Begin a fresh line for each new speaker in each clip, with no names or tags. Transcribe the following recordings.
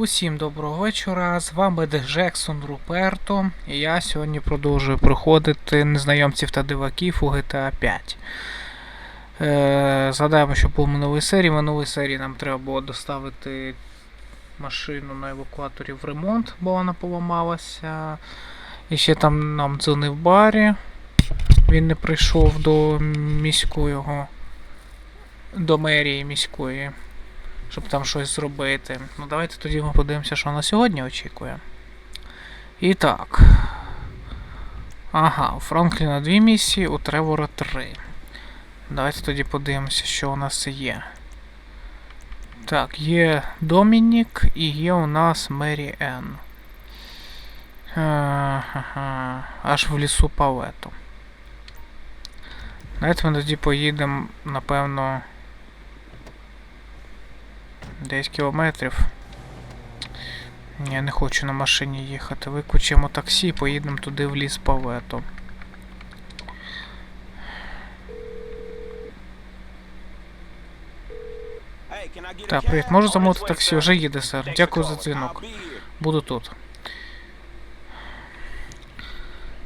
Усім доброго вечора. З вами Джексон Руперто. І я сьогодні продовжую проходити незнайомців та диваків у GTA 5. Е, згадаємо, що по минулій серії. В минулій серії нам треба було доставити машину на евакуаторі в ремонт, бо вона поламалася. І ще там нам дзвонив Барі. Він не прийшов до міського. До мерії міської щоб там щось зробити. Ну давайте тоді ми подивимося, що на сьогодні очікує. І так. Ага, у Франкліна дві місії, у Тревора три. Давайте тоді подивимося, що у нас є. Так, є Домінік і є у нас Мері Енн. Аж в лісу Павету. Давайте ми тоді поїдемо, напевно. 10 кілометрів. Я не хочу на машині їхати. Викличемо таксі і поїдемо туди в ліс Павету.
Так, привіт, можу замовити таксі? Вже їде, сер. Дякую за дзвінок.
Буду тут.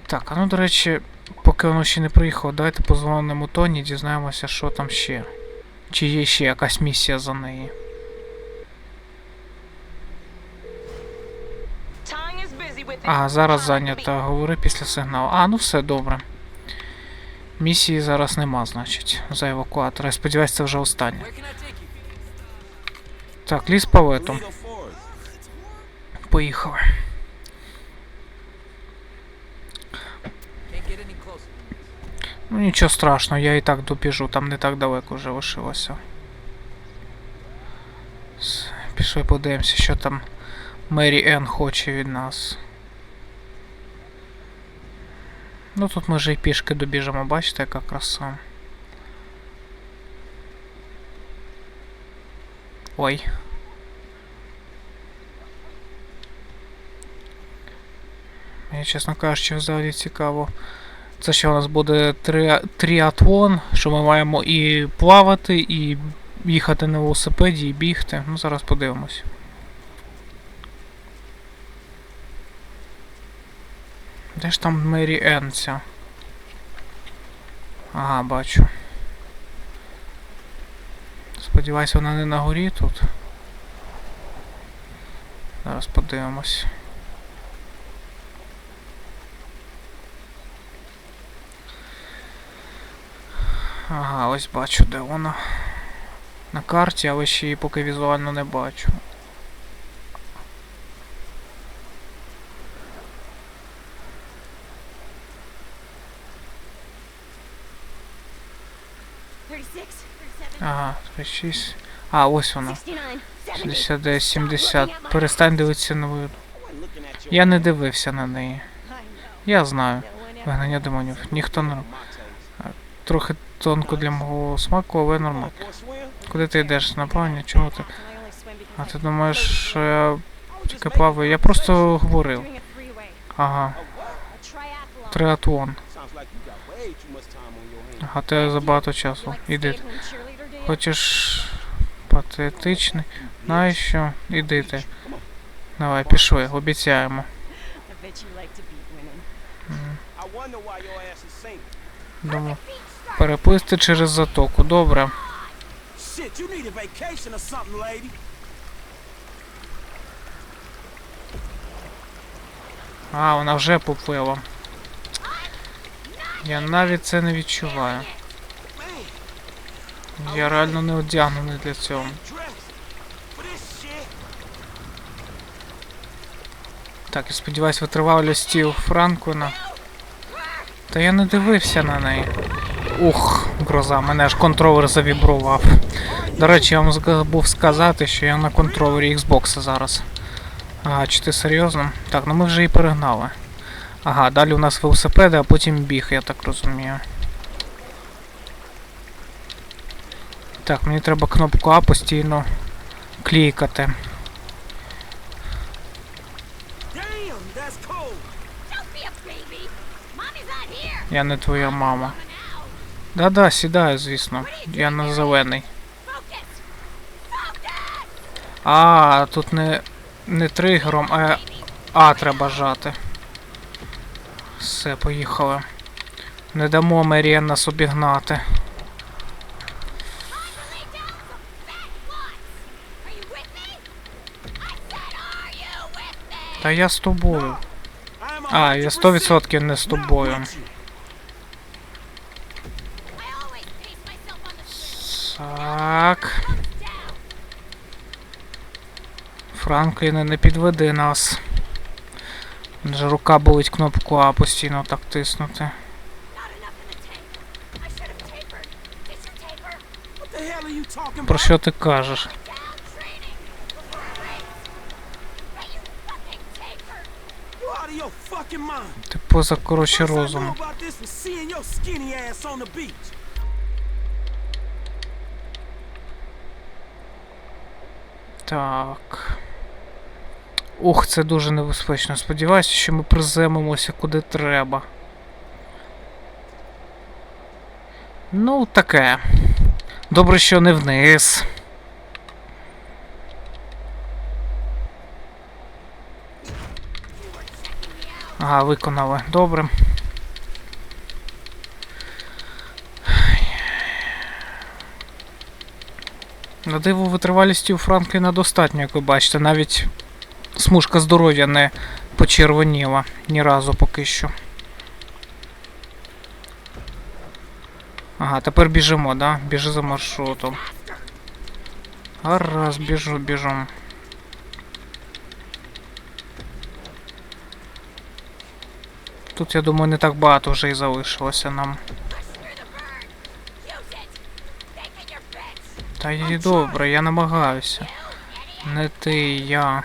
Так, а ну до речі, поки воно ще не приїхало, давайте позвонимо Тоні, дізнаємося, що там ще. Чи є ще якась місія за неї. Ага, зараз зайнята. Говори після сигналу. А, ну все добре. Місії зараз нема, значить, за евакуатора. Я сподіваюся, це вже останнє. Так, ліс паветом. Поїхали. Ну нічого страшного, я і так добіжу, там не так далеко вже лишилося. Пішли подивимося, що там Мері Енн хоче від нас. Ну тут ми вже і пішки добіжимо, бачите, яка краса. Ой. Мені, чесно кажучи, взагалі цікаво. Це що у нас буде три, тріатлон, що ми маємо і плавати, і їхати на велосипеді, і бігти. Ну, зараз подивимось. Де ж там Мері Енн ця? Ага, бачу. Сподіваюсь, вона не на горі тут. Зараз подивимось. Ага, ось бачу, де вона. На карті, але ще її поки візуально не бачу. Ага, 36. А, ось вона. 69, 70. Перестань дивитися на вид. Я не дивився на неї. Я знаю. Вигнання демонів. Ніхто не роб- Трохи тонко для мого смаку, але нормально. Куди ти йдеш? На плавання? Чому ти? А ти думаєш, що я тільки плаваю? Я просто говорив. Ага, триатлон. Ага, ти забагато часу. Іди. Хочеш патетичний? Знаєш що? Іди ти. Давай, пішли, обіцяємо. Думаю, переплисти через затоку. Добре. А, вона вже поплила. Я навіть це не відчуваю. Я реально не одягнений для цього. Так, я сподіваюсь, витривалості у Франкліна. Та я не дивився на неї. Ух, гроза, мене аж контролер завібрував. До речі, я вам забув сказати, що я на контролері Xbox зараз. Ага, чи ти серйозно? Так, ну ми вже і перегнали. Ага, далі у нас велосипеди, а потім біг, я так розумію. Так, мені треба кнопку А постійно клікати. Я не твоя мама. Да-да, сідаю, звісно. Я на зелений. А, тут не Не тригером, а А треба жати. Все, поїхали. Не дамо Меріан нас обігнати. Та я з тобою. А, я 100% не з тобою. Так. Франкліне, не підведи нас. Вже рука болить кнопку А постійно так тиснути. Про що ти кажеш? Ти поза коротше розуму.
about
Ух, це дуже небезпечно. Сподіваюся, що ми приземимося куди треба. Ну, таке. Добре, що не вниз. Ага, виконали. Добре. На диво витривалісті у Франкліна достатньо, як ви бачите, навіть смужка здоров'я не почервоніла ні разу поки що. Ага, тепер біжимо, да? Біжи за маршрутом. Гаразд, біжу, біжу. Тут, я думаю, не так багато вже і залишилося нам. Та й добре, я намагаюся. Не ти, я.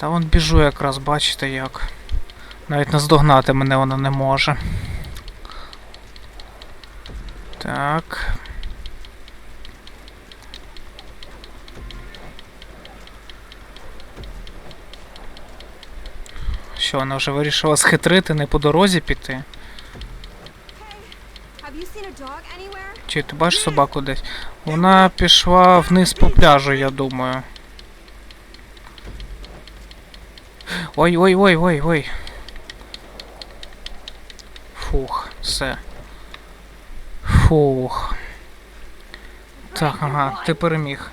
Та вон біжу якраз, бачите як. Навіть наздогнати мене вона не може. Так. Що, вона вже вирішила схитрити, не по дорозі піти? Чи ти бачиш собаку десь? Вона пішла вниз по пляжу, я думаю. Ой, ой, ой, ой, ой. Фух, все. Фух. Так, ага, ти переміг.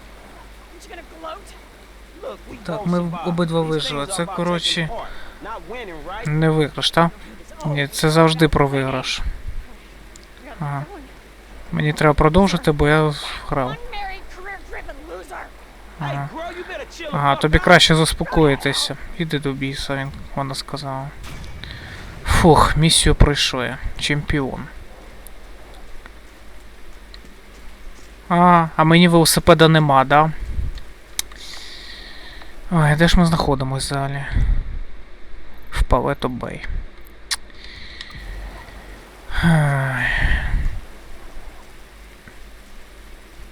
Так, ми обидва вижили. Це, коротше, не виграш, так? Ні, це завжди про виграш. Ага. Мені треба продовжити, бо я грав. Ага. Тобі краще заспокоїтися. Іди до біса, він вона сказала. Фух, місію пройшов. я. Чемпіон. А, а мені велосипеда нема, да? Ой, де ж ми знаходимось далі? В Палето Бей.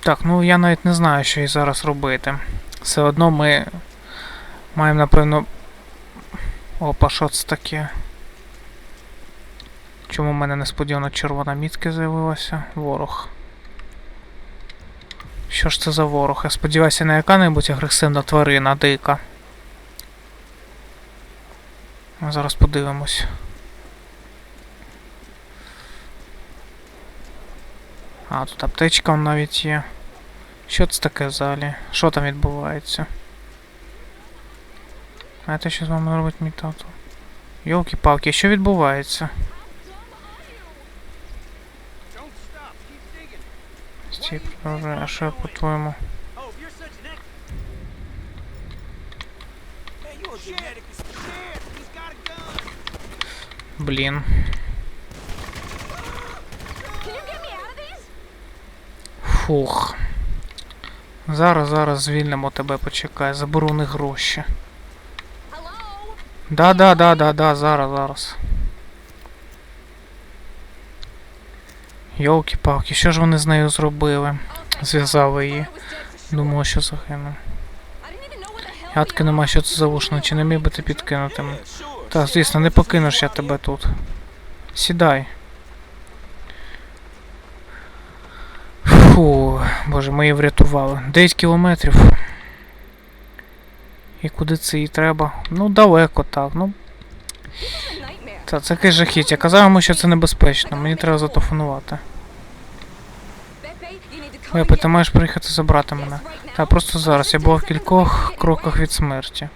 Так, ну я навіть не знаю, що і зараз робити. Все одно ми маємо, напевно. Опа, що це таке? Чому в мене несподівано червона мітка з'явилася? Ворог. Що ж це за ворог? Я сподіваюся, не яка-небудь агресивна тварина дика. А Зараз подивимось. А, тут аптечка навіть є. Що це таке в залі? Що там відбувається? Знаєте, що з вами робить мій тато? Йолки-палки, що відбувається?
Don't stop, keep digging.
Стій, продовжуй, а що по-твоєму?
Oh, if you're such an ex- Hey, you a genetically scared. He's got a gun.
Блін.
Can you get me out of these?
Фух. Зараз, зараз звільнимо тебе, почекай, заберу них гроші. Да, да, да, да, да, зараз, зараз. Йолки-палки, що ж вони з нею зробили? Зв'язали її. Думала, що
hell
Гадки нема, що це за чи не міг би ти підкинути мене? Так, звісно, не покинеш я тебе тут. Сідай. Фух. Фу, боже, ми її врятували. 9 кілометрів. І куди це їй треба? Ну, далеко так. Ну, та це якесь жахіття. Казав йому, що це небезпечно. Мені треба зателефонувати. Пепе, ти маєш приїхати забрати мене. Та просто зараз. Я був в кількох кроках від смерті.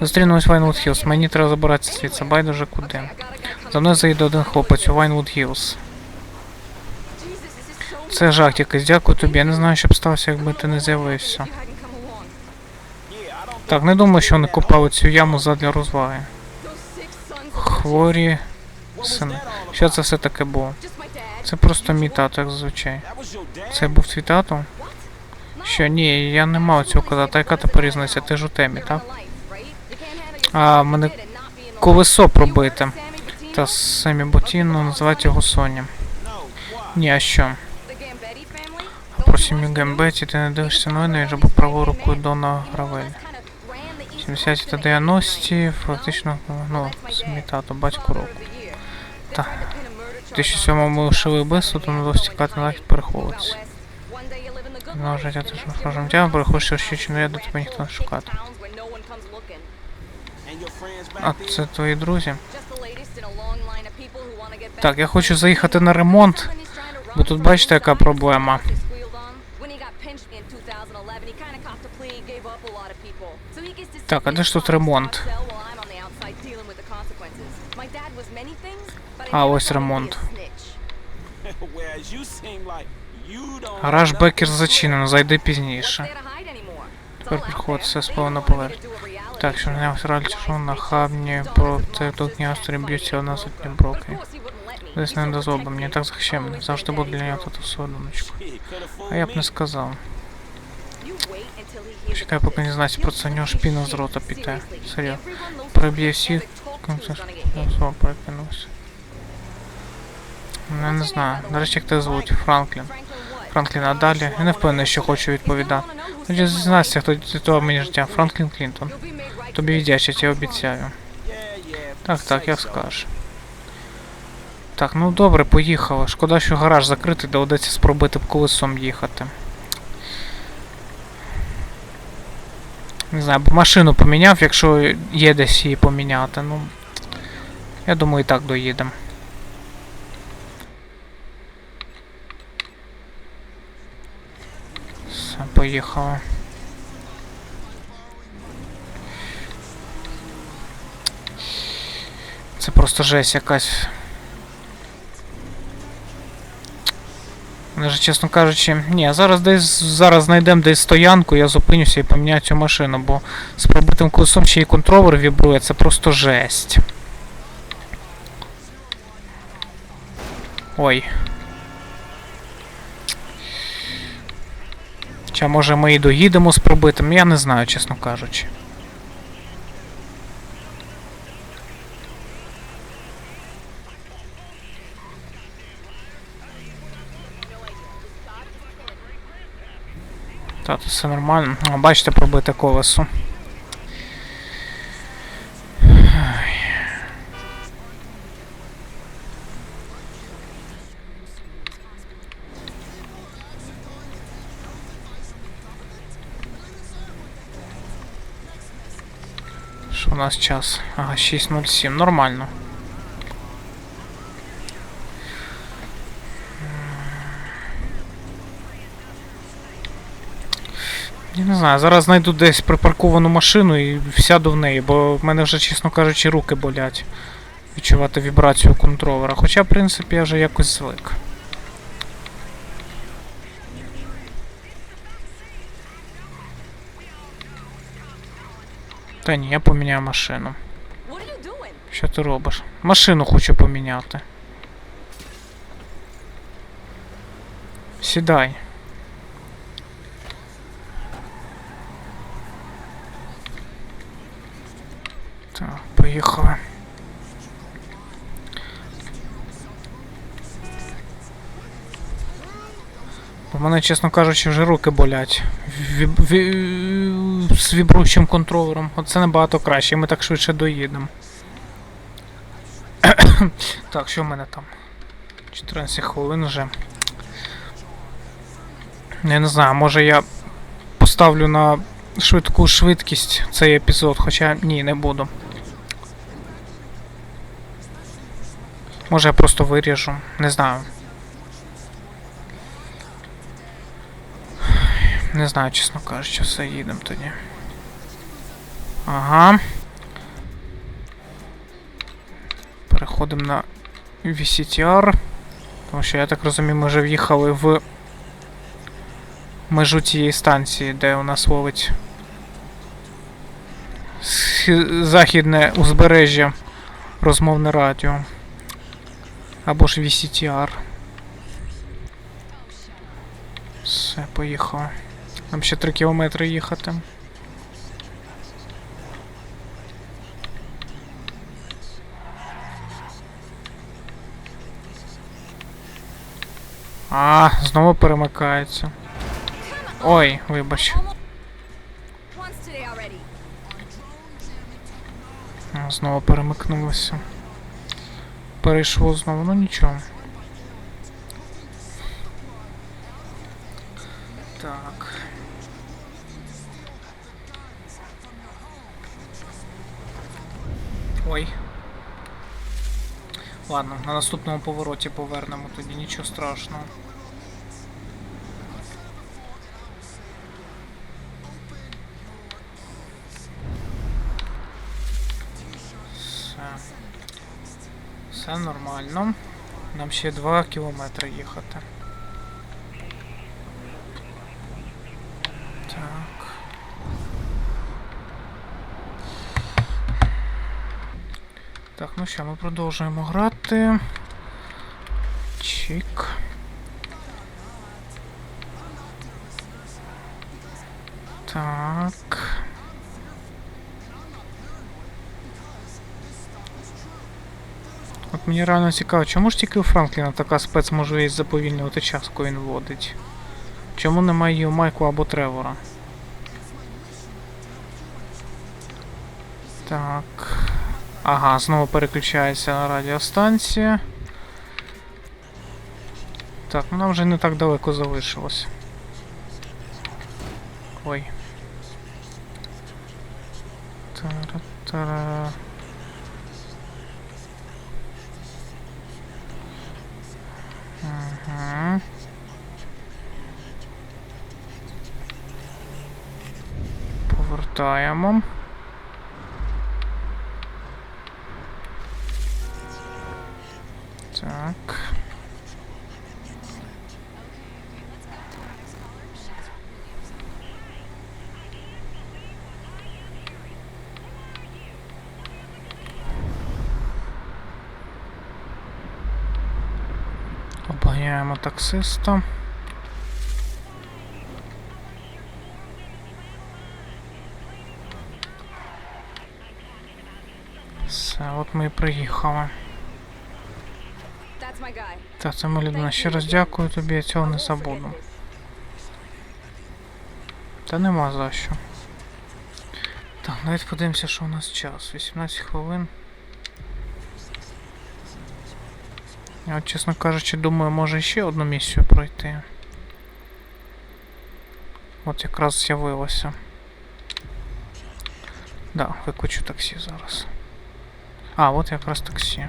Зустрінемось в Вайнвуд Хілз. Мені треба забиратися звідси. Байдуже куди. За мною заїде один хлопець у Вайнвуд Хілз. Це жах якийсь. Дякую тобі. Я не знаю, що б сталося, якби ти не з'явився. Так, не думаю, що вони копали цю яму задля розваги. Хворі сини. Що це все таке було? Це просто мій тато, як зазвичай. Це був твій тато? Що ні, я не мав цього казати. Яка тепер різниця? Ти ж у темі, так? А, мене колесо пробите. Та Семі Ботіно називають його Соня. Ні, а що? Про сім'ю Гембеті ти не дивишся новини, же був правою рукою Дона Гравель. 70 та 90 фактично, ну, мій тато, батько року. Та. В 2007-му лишили вбивство, то не довелося тікати на захід переховуватися. Ну, життя теж вражим життя, переходиш ще чи не до тебе ніхто не шукати. А це твої друзі? Так, я хочу заїхати на ремонт, бо тут бачите, яка проблема. Так, а де ж тут ремонт? А, ось ремонт. Гараж Бекер зачинено, зайди пізніше. Тепер приходить все спало на поверхню. Так, що не ральчишу на хабні проти тут княсторі б'ються одна сотні броки. Десь не дозволив, мені так захищаємо. Завжди буду для нього тут солодоночку. А я б не сказав. Чекай, поки не знається про це, нього шпіна з рота піде. Серйозно. Приб'є всіх, знову перекинувся. Ну, Я не знаю. Речі, як тебе звуть? Франклін. Франклін, а далі? Я не впевнений, що хочу відповідати. Тоді зізнайся, хто рятував мені життя. Франклін Клінтон. Тобі віддячить, я обіцяю. Так, так, як скажеш. Так, ну добре, поїхали. Шкода, що гараж закритий, доведеться спробити колесом їхати. Не знаю, б машину поміняв, якщо є десь її поміняти. Ну. Я думаю, і так доїдемо. Все, поїхали. Це просто жесть якась. Даже, чесно кажучи, ні, зараз десь зараз знайдемо десь стоянку, я зупинюся і поміняю цю машину, бо з пробитим колесом ще й контролер вібрує, це просто жесть. Ой. Чи може ми і доїдемо з пробитим, я не знаю, чесно кажучи. Та, тут все нормально. О, бачите, пробите колесо. Що у нас час? Ага, 6.07. Нормально. Я не знаю, зараз знайду десь припарковану машину і сяду в неї, бо в мене вже, чесно кажучи, руки болять. Відчувати вібрацію контролера. Хоча, в принципі, я вже якось звик. Та ні, я поміняю машину. Що ти робиш? Машину хочу поміняти. Сідай. Так, поїхали. У мене, чесно кажучи, вже руки болять. Віб... ві- З вібруючим контролером. Оце набагато краще, ми так швидше доїдемо. так, що в мене там? 14 хвилин вже. Я не знаю, може я поставлю на швидку швидкість цей епізод, хоча ні, не буду. Може я просто виріжу, не знаю. Не знаю, чесно кажучи, все їдемо тоді. Ага. Переходимо на VCTR. Тому що я так розумію, ми вже в'їхали в межу тієї станції, де у нас ловить західне узбережжя розмовне радіо. Або ж VCTR. Все, поїхали. Нам ще 3 кілометри їхати. А, знову перемикається. Ой, вибач. Знову перемикнулося. Перейшло знову, ну нічого. Так. Ой. Ладно, на наступному повороті повернемо тоді, нічого страшного. Все. Все нормально. Нам ще 2 кілометри їхати. Так. Так, ну що, ми продовжуємо грати. Чик. Так. От мені реально цікаво, чому ж тільки у Франкліна така спецможливість заповільнювати час, коли він водить? Чому немає її у Майкла або Тревора? Так. Ага, знову переключається на радіостанцію. Так, ну нам вже не так далеко залишилось. Ой. Тара-тара. Ага. Повертаємо. Так. Обганяємо таксиста. Все, от ми і
guy.
Так, це моя людина. Ще раз дякую тобі, я цього не забуду. Та нема за що. Так, навіть подивимося, що у нас час. 18 хвилин. Я от, чесно кажучи, думаю, може ще одну місію пройти. От якраз з'явилося. Да, викличу таксі зараз. А, от якраз таксі.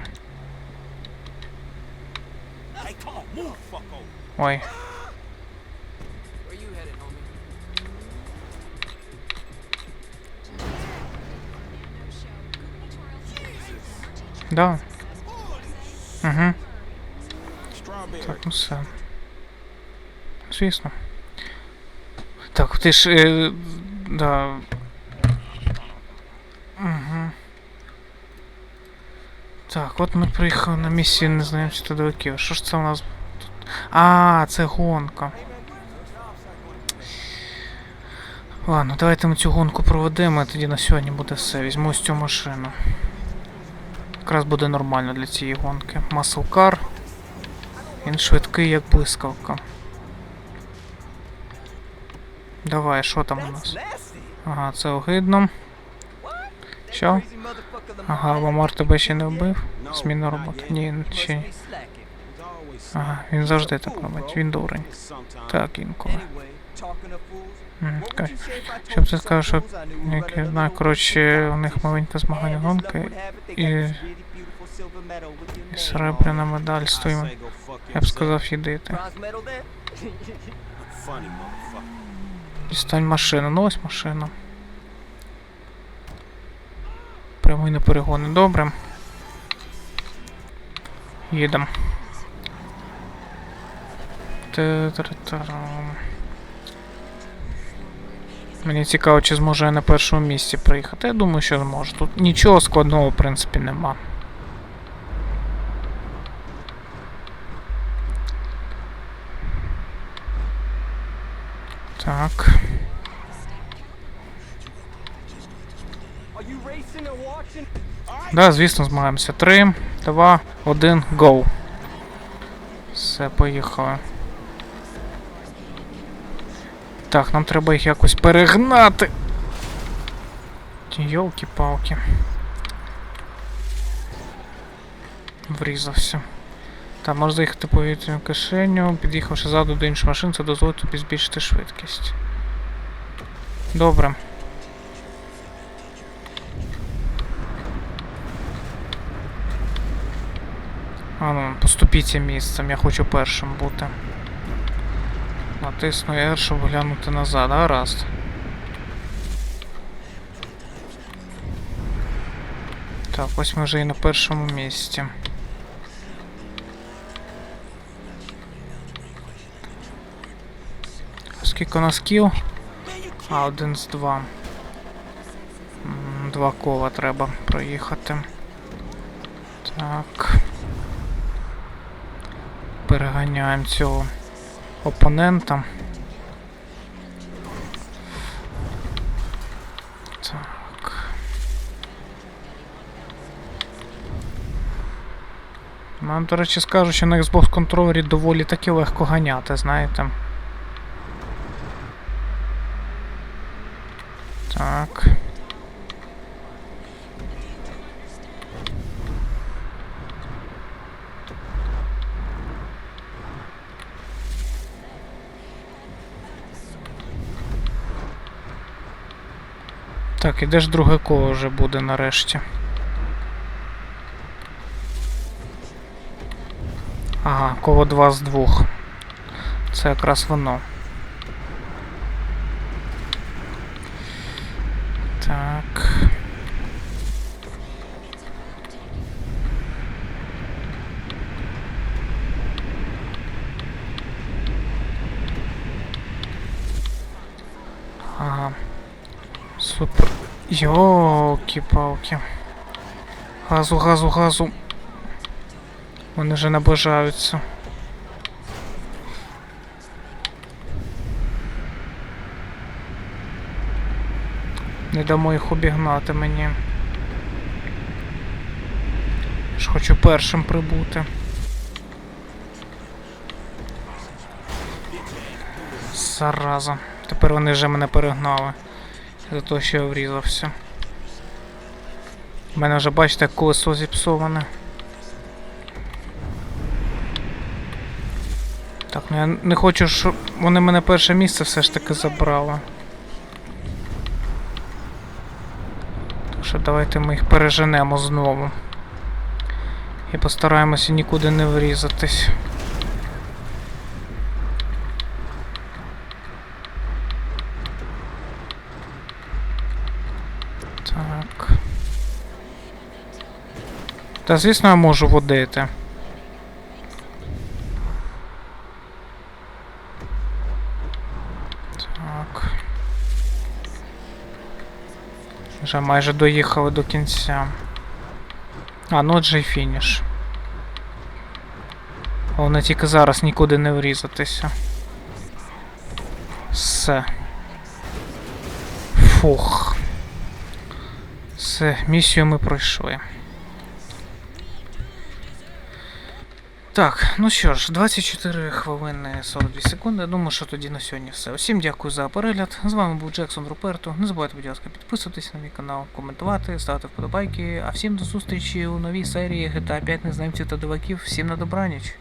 Ой. Да. Угу. Так, ну все. Звісно. Так, ти ж. Е, да. Так, от ми приїхали на місію незнайомців трудовиків. Що ж це у нас тут? А, це гонка. Ладно, давайте ми цю гонку проведемо, і тоді на сьогодні буде все. Візьму ось цю машину. Якраз буде нормально для цієї гонки. Car. Він швидкий, як блискавка. Давай, що там у нас? Ага, це огидно. Що? Ага, Ламар тебе ще не вбив? Зміна роботи. Ні, ще ні. Ага, він завжди так робить, він дурень. Так, інколи. Ка- Щоб ти сказав, що як я знаю, коротше, у них маленька змагання гонки і, і серебряна медаль стоїмо. Я б сказав, їдити. Дістань машину. Ну ось машина. Прямий на перегони. Добре. Їдем. Мені цікаво, чи зможу я на першому місці приїхати. Я думаю, що зможу. Тут нічого складного, в принципі, нема. Так. Да, звісно, змагаємося. 3, 2, 1, go. Все, поїхали. Так, нам треба їх якось перегнати. Йолки-палки. Врізався. Так, можна заїхати по повітряну кишеню, під'їхавши ззаду до іншої машини, це дозволить тобі збільшити швидкість. Добре. А ну, поступіться місцем, я хочу першим бути. Натисну R, щоб глянути назад, гаразд. Так, ось ми вже і на першому місці. Скільки у нас кіл? А, один з два. Два кола треба проїхати. Так. Переганяємо цього опонента. Так. Нам, до речі, скажуть, що на Xbox контролері доволі таки легко ганяти, знаєте. Так. Так, і де ж друге коло вже буде нарешті? Ага, коло 2 з 2. Це якраз воно. Так. Ага. Супер. Йоки-палки. Газу, газу, газу. Вони вже наближаються. Не дамо їх обігнати мені. Ж хочу першим прибути. Зараза. Тепер вони вже мене перегнали. За те, що я врізався. У мене вже, бачите, колесо зіпсоване. Так, ну я не хочу, щоб вони мене перше місце все ж таки забрали. Так що давайте ми їх переженемо знову. І постараємося нікуди не врізатись. Так. Та звісно я можу водити. Так. Вже майже доїхали до кінця. А, ну отже й фініш. Головне тільки зараз нікуди не врізатися. Все. Фух. Все, місію ми пройшли. Так, ну що ж, 24 хвилини 42 секунди. Думаю, що тоді на сьогодні все. Усім дякую за перегляд. З вами був Джексон Руперто. Не забувайте, будь ласка, підписуватись на мій канал, коментувати, ставити вподобайки. А всім до зустрічі у новій серії GTA 5 незнайомців та диваків. Всім на добраніч.